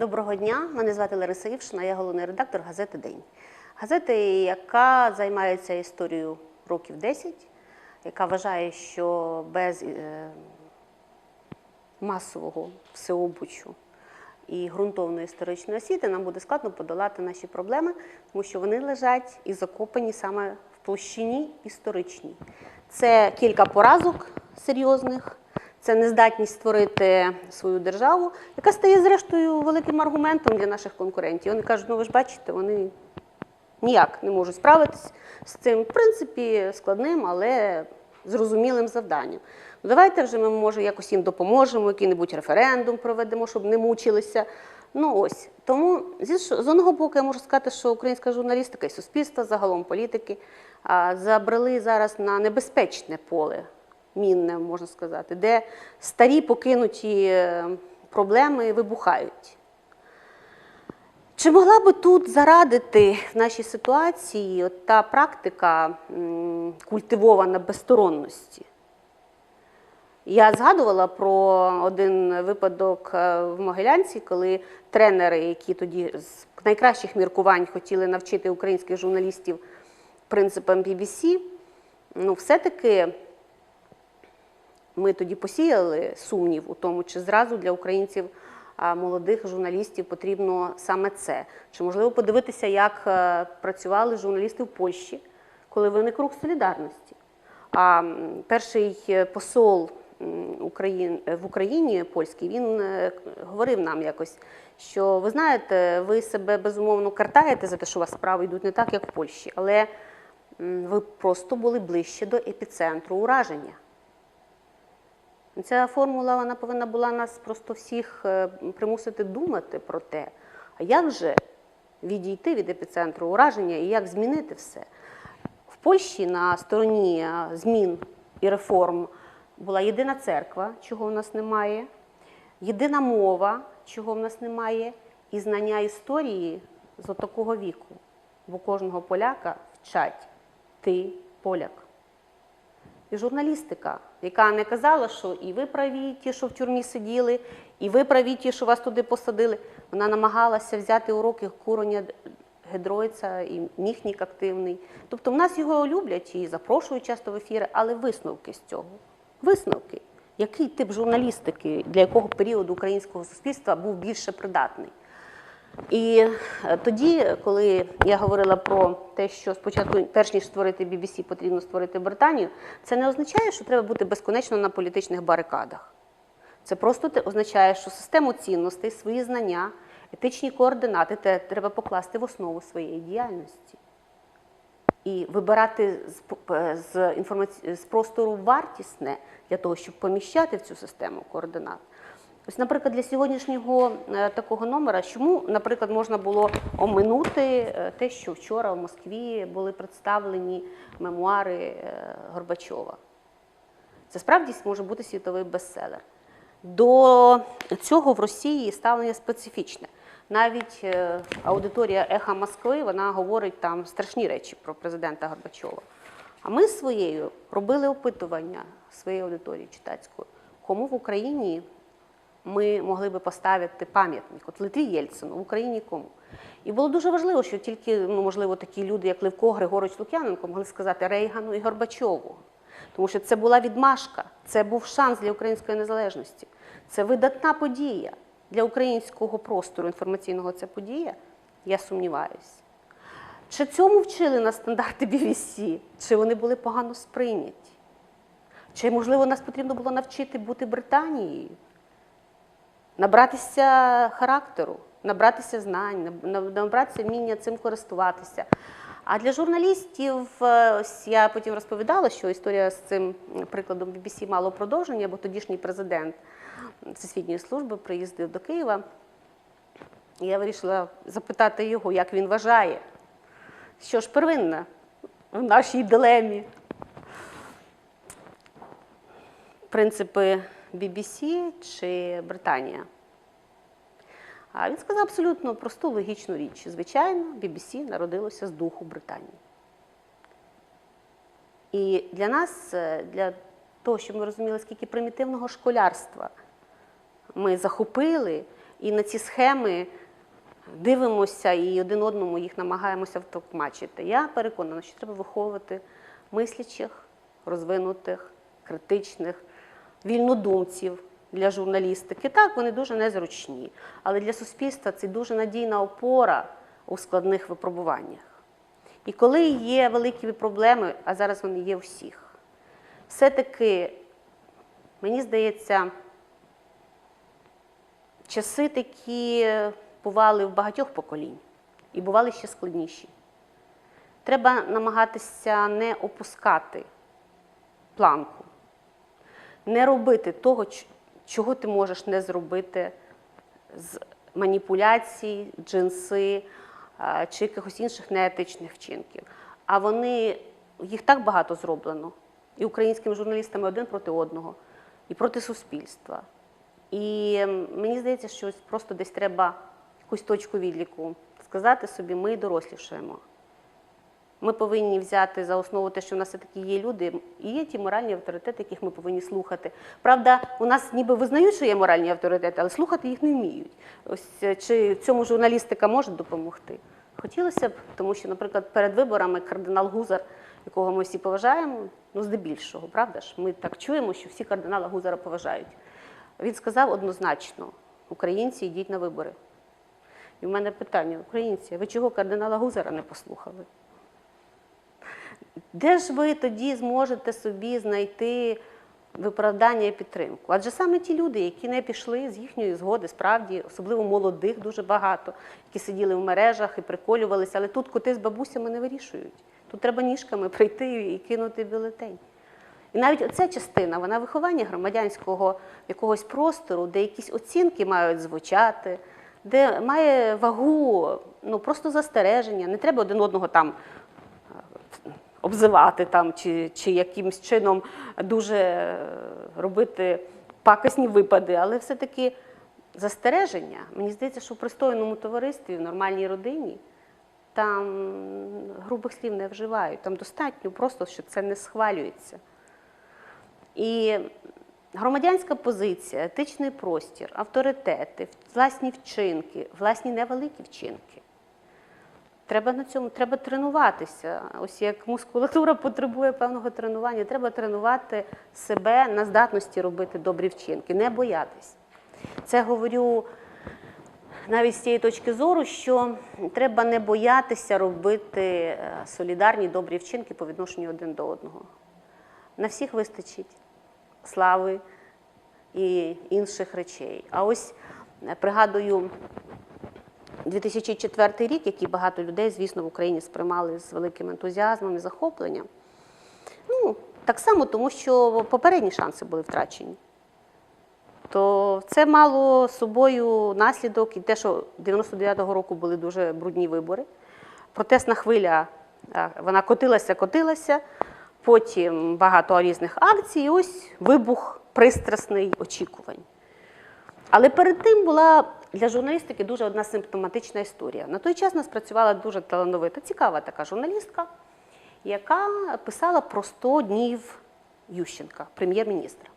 Доброго дня, мене звати Лариса Івшина, я головний редактор газети День. Газети, яка займається історією років 10, яка вважає, що без е, масового всеобучу і ґрунтовної історичної освіти нам буде складно подолати наші проблеми, тому що вони лежать і закопані саме в площині історичній. Це кілька поразок серйозних, це нездатність створити свою державу, яка стає, зрештою, великим аргументом для наших конкурентів. Вони кажуть, ну ви ж бачите, вони ніяк не можуть справитись з цим, в принципі, складним, але зрозумілим завданням. Ну, давайте вже ми, може, якось їм допоможемо, який-небудь референдум проведемо, щоб не мучилися. Ну ось тому з одного боку я можу сказати, що українська журналістика і суспільство, загалом політики, забрали зараз на небезпечне поле, мінне, можна сказати, де старі покинуті е, проблеми вибухають. Чи могла би тут зарадити в нашій ситуації от та практика культивована безсторонності? Я згадувала про один випадок е, в Могилянці, коли тренери, які тоді з найкращих міркувань хотіли навчити українських журналістів принципам BBC, ну, все-таки ми тоді посіяли сумнів у тому, чи зразу для українців молодих журналістів потрібно саме це. Чи можливо подивитися, як е, працювали журналісти в Польщі, коли виник рух солідарності? А перший е, посол в Україні польський він е, говорив нам якось, що ви знаєте, ви себе безумовно картаєте за те, що у вас справи йдуть не так, як в Польщі, але ви просто були ближче до епіцентру ураження. Ця формула вона повинна була нас просто всіх е, примусити думати про те, а як же відійти від епіцентру ураження і як змінити все. В Польщі на стороні е, змін і реформ була єдина церква, чого в нас немає, єдина мова, чого в нас немає, і знання історії з отакого віку. Бо кожного поляка вчать ти поляк. І журналістика, яка не казала, що і ви праві, ті, що в тюрмі сиділи, і ви праві, ті, що вас туди посадили. Вона намагалася взяти уроки Куроня Гедройця і Міхнік активний. Тобто в нас його люблять і запрошують часто в ефіри, але висновки з цього. Висновки. Який тип журналістики, для якого періоду українського суспільства був більше придатний? І е, тоді, коли я говорила про те, що спочатку, перш ніж створити BBC, потрібно створити Британію, це не означає, що треба бути безконечно на політичних барикадах. Це просто означає, що систему цінностей, свої знання, етичні координати треба покласти в основу своєї діяльності. І вибирати з, з, інформаці... з простору вартісне для того, щоб поміщати в цю систему координат. Ось, наприклад, для сьогоднішнього е, такого номера, чому, наприклад, можна було оминути е, те, що вчора в Москві були представлені мемуари е, Горбачова. Це справді може бути світовий бестселер. До цього в Росії ставлення специфічне. Навіть аудиторія Еха Москви вона говорить там страшні речі про президента Горбачова. А ми своєю робили опитування своєї аудиторії читацької, кому в Україні ми могли би поставити пам'ятник. От Литві Єльцину, в Україні кому. І було дуже важливо, що тільки, ну, можливо, такі люди, як Левко, Григорович Лук'яненко, могли сказати Рейгану і Горбачову. Тому що це була відмашка, це був шанс для української незалежності. Це видатна подія для українського простору інформаційного. Це подія, я сумніваюся. Чи цьому вчили на стандарти BBC? Чи вони були погано сприйняті? Чи, можливо, нас потрібно було навчити бути Британією? Набратися характеру, набратися знань, наб- наб- набратися вміння цим користуватися. А для журналістів, е, ось я потім розповідала, що історія з цим прикладом BBC мало продовження, бо тодішній президент Всесвітньої служби приїздив до Києва. І я вирішила запитати його, як він вважає, що ж первинне в нашій дилемі. Принципи BBC чи Британія? А він сказав абсолютно просту логічну річ. Звичайно, BBC народилося з духу Британії. І для нас, е, для того, щоб ми розуміли, скільки примітивного школярства ми захопили, і на ці схеми дивимося і один одному їх намагаємося втокмачити. Я переконана, що треба виховувати мислячих, розвинутих, критичних, вільнодумців для журналістики. Так, вони дуже незручні, але для суспільства це дуже надійна опора у складних випробуваннях. І коли є великі проблеми, а зараз вони є у всіх, все-таки, мені здається, часи такі бували в багатьох поколінь і бували ще складніші. Треба намагатися не опускати планку, не робити того, чого ти можеш не зробити з маніпуляцій, джинси чи якихось інших неетичних вчинків. А вони, їх так багато зроблено. І українськими журналістами один проти одного, і проти суспільства. І мені здається, що просто десь треба якусь точку відліку сказати собі, ми дорослішаємо. Ми повинні взяти за основу те, що в нас все-таки є люди, і є ті моральні авторитети, яких ми повинні слухати. Правда, у нас ніби визнають, що є моральні авторитети, але слухати їх не вміють. Ось е, чи цьому журналістика може допомогти? Хотілося б, тому що, наприклад, перед виборами кардинал Гузар, якого ми всі поважаємо, ну здебільшого, правда ж? Ми так чуємо, що всі кардинала Гузара поважають. Він сказав однозначно: українці йдіть на вибори. І в мене питання: українці, ви чого кардинала Гузара не послухали? Де ж ви тоді зможете собі знайти виправдання і підтримку? Адже саме ті люди, які не пішли з їхньої згоди, справді, особливо молодих, дуже багато, які сиділи в мережах і приколювалися, але тут коти з бабусями не вирішують. Тут треба ніжками прийти і кинути бюлетень. І навіть оця частина, вона виховання громадянського якогось простору, де якісь оцінки мають звучати, де має вагу, ну просто застереження. Не треба один одного там обзивати там, чи, чи якимось чином дуже е, робити пакосні випади, але все-таки застереження. Мені здається, що в пристойному товаристві, в нормальній родині там грубих слів не вживають. Там достатньо просто, що це не схвалюється. І громадянська позиція, етичний простір, авторитети, власні вчинки, власні невеликі вчинки. Треба на цьому треба тренуватися. Ось як мускулатура потребує певного тренування, треба тренувати себе на здатності робити добрі вчинки, не боятись. Це говорю навіть з тієї точки зору, що треба не боятися робити е, солідарні добрі вчинки по відношенню один до одного. На всіх вистачить слави і інших речей. А ось е, пригадую 2004 рік, який багато людей, звісно, в Україні сприймали з великим ентузіазмом і захопленням. Ну, так само, тому що попередні шанси були втрачені. То це мало собою наслідок і те, що 99-го року були дуже брудні вибори. Протестна хвиля, вона котилася, котилася, потім багато різних акцій, і ось вибух пристрасний очікувань. Але перед тим була для журналістики дуже одна симптоматична історія. На той час нас працювала дуже талановита, цікава така журналістка, яка писала про 100 днів Ющенка, прем'єр-міністра.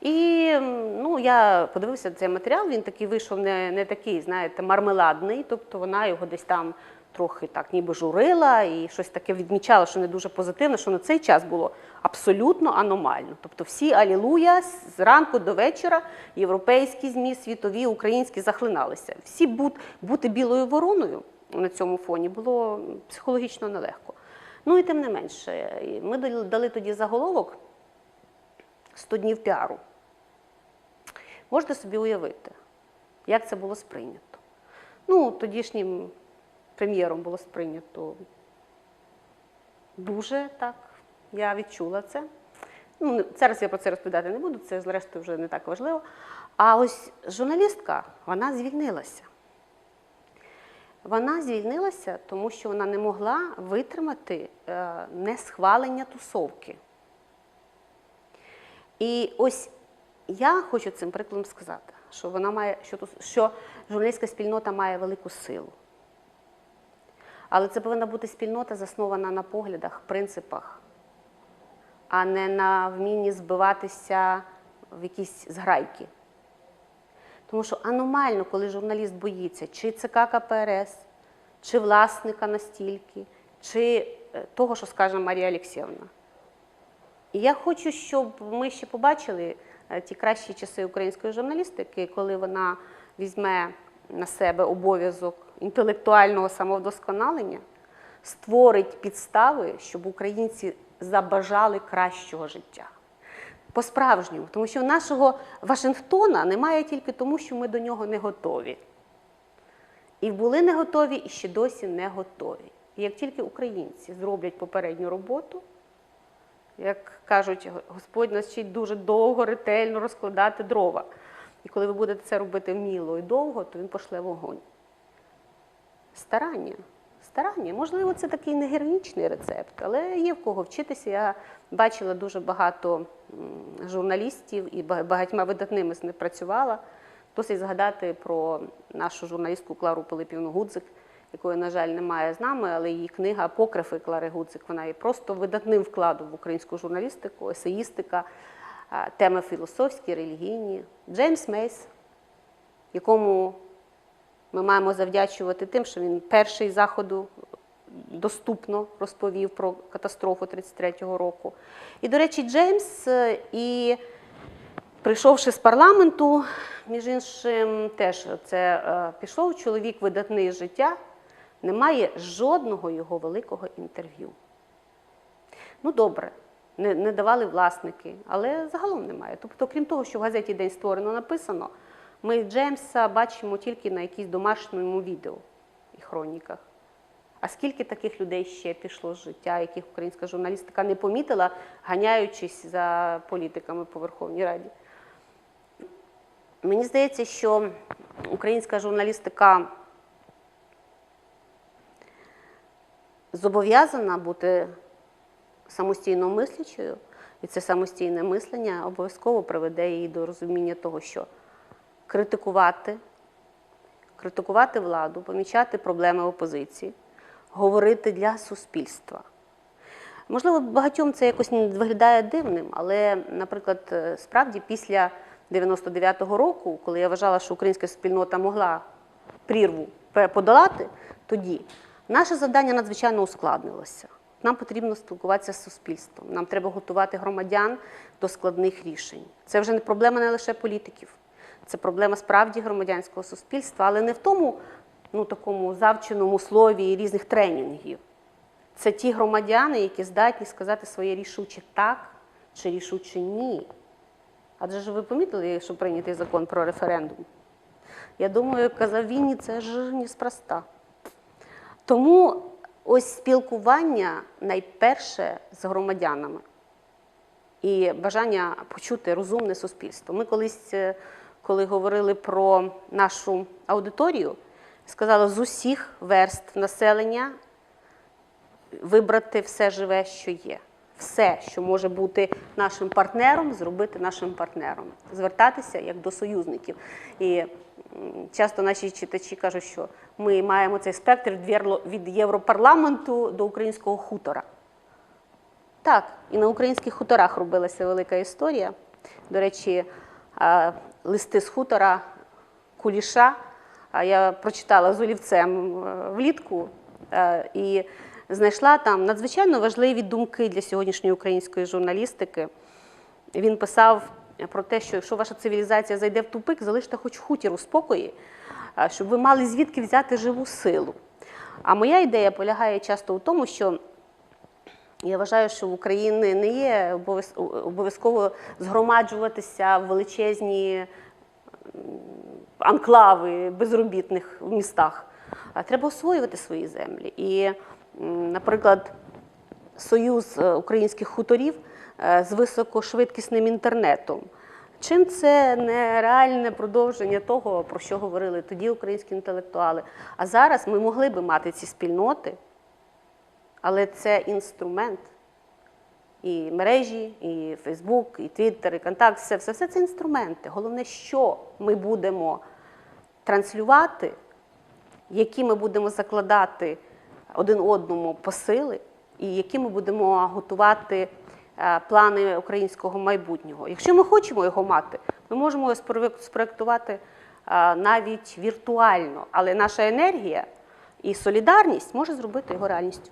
І ну, я подивився цей матеріал, він такий вийшов не, не такий, знаєте, мармеладний, тобто вона його десь там трохи так ніби журила і щось таке відмічала, що не дуже позитивно, що на цей час було абсолютно аномально. Тобто всі алілуя з ранку до вечора, європейські ЗМІ, світові, українські захлиналися. Всі бут, бути білою вороною на цьому фоні було психологічно нелегко. Ну і тим не менше, ми дали- тоді заголовок 100 днів піару. Можете собі уявити, як це було сприйнято. Ну, тодішнім прем'єром було сприйнято дуже так. Я відчула це. Ну, зараз я про це розповідати не буду, це зрештою вже не так важливо. А ось журналістка, вона звільнилася. Вона звільнилася, тому що вона не могла витримати е, несхвалення тусовки. І ось я хочу цим прикладом сказати, що вона має, що, що журналістська спільнота має велику силу. Але це повинна бути спільнота, заснована на поглядах, принципах, а не на вмінні збиватися в якісь зграйки. Тому що аномально, коли журналіст боїться, чи ЦК КПРС, чи власника настільки, чи е, того, що скаже Марія Олексіївна. І я хочу, щоб ми ще побачили е, ті кращі часи української журналістики, коли вона візьме на себе обов'язок інтелектуального самовдосконалення, створить підстави, щоб українці забажали кращого життя. По-справжньому, тому що нашого Вашингтона немає тільки тому, що ми до нього не готові. І були не готові, і ще досі не готові. І як тільки українці зроблять попередню роботу, як кажуть, Господь нас вчить дуже довго, ретельно розкладати дрова. І коли ви будете це робити вміло і довго, то він пошле вогонь. Старання. Старання. Можливо, це такий не героїчний рецепт, але є в кого вчитися. Я бачила дуже багато журналістів і багатьма видатними з них працювала. Досить згадати про нашу журналістку Клару Пилипівну Гудзик, якої, на жаль, немає з нами, але її книга Апокрифи Клари Гудзик, вона є просто видатним вкладом в українську журналістику, есеїстика, теми філософські, релігійні. Джеймс Мейс, якому ми маємо завдячувати тим, що він перший заходу доступно розповів про катастрофу 33-го року. І, до речі, Джеймс е, і прийшовши з парламенту, між іншим, теж це е, пішов чоловік видатний життя, немає жодного його великого інтерв'ю. Ну, добре, не, не давали власники, але загалом немає. Тобто, крім того, що в газеті День створено написано, ми Джеймса бачимо тільки на якійсь домашньому відео і хроніках. А скільки таких людей ще пішло з життя, яких українська журналістика не помітила, ганяючись за політиками по Верховній Раді? Мені здається, що українська журналістика зобов'язана бути самостійно мислячою, і це самостійне мислення обов'язково приведе її до розуміння того, що критикувати, критикувати владу, помічати проблеми опозиції, говорити для суспільства. Можливо, багатьом це якось виглядає дивним, але, наприклад, е, справді після 99-го року, коли я вважала, що українська спільнота могла прірву подолати, тоді наше завдання надзвичайно ускладнилося. Нам потрібно спілкуватися з суспільством. Нам треба готувати громадян до складних рішень. Це вже не проблема не лише політиків, це проблема справді громадянського суспільства, але не в тому ну, такому завченому слові різних тренінгів. Це ті громадяни, які здатні сказати своє рішуче так чи рішуче ні. Адже ж ви помітили, що прийнятий закон про референдум? Я думаю, казав Вінні, це ж неспроста. Тому ось спілкування найперше з громадянами і бажання почути розумне суспільство. Ми колись, е, коли говорили про нашу аудиторію, сказали з усіх верст населення вибрати все живе, що є. Все, що може бути нашим партнером, зробити нашим партнером, звертатися як до союзників. І часто наші читачі кажуть, що ми маємо цей спектр від Європарламенту до українського хутора. Так, і на українських хуторах робилася велика історія. До речі, листи з хутора Куліша я прочитала з олівцем е, влітку е, і знайшла там надзвичайно важливі думки для сьогоднішньої української журналістики. Він писав про те, що якщо ваша цивілізація зайде в тупик, залиште хоч хутір у спокої, щоб ви мали звідки взяти живу силу. А моя ідея полягає часто у тому, що я вважаю, що в Україні не є обов'яз- обов'язково згромаджуватися в величезні анклави безробітних в містах. Треба освоювати свої землі. І, наприклад, Союз е, українських хуторів е, з високошвидкісним інтернетом. Чим це не реальне продовження того, про що говорили тоді українські інтелектуали? А зараз ми могли би мати ці спільноти, але це інструмент. І мережі, і Фейсбук, і Твіттер, і Контакт, все, все, все це інструменти. Головне, що ми будемо транслювати, які ми будемо закладати один одному посили, і які ми будемо готувати е, плани українського майбутнього. Якщо ми хочемо його мати, ми можемо його спроектувати е, навіть віртуально, але наша енергія і солідарність може зробити його реальністю.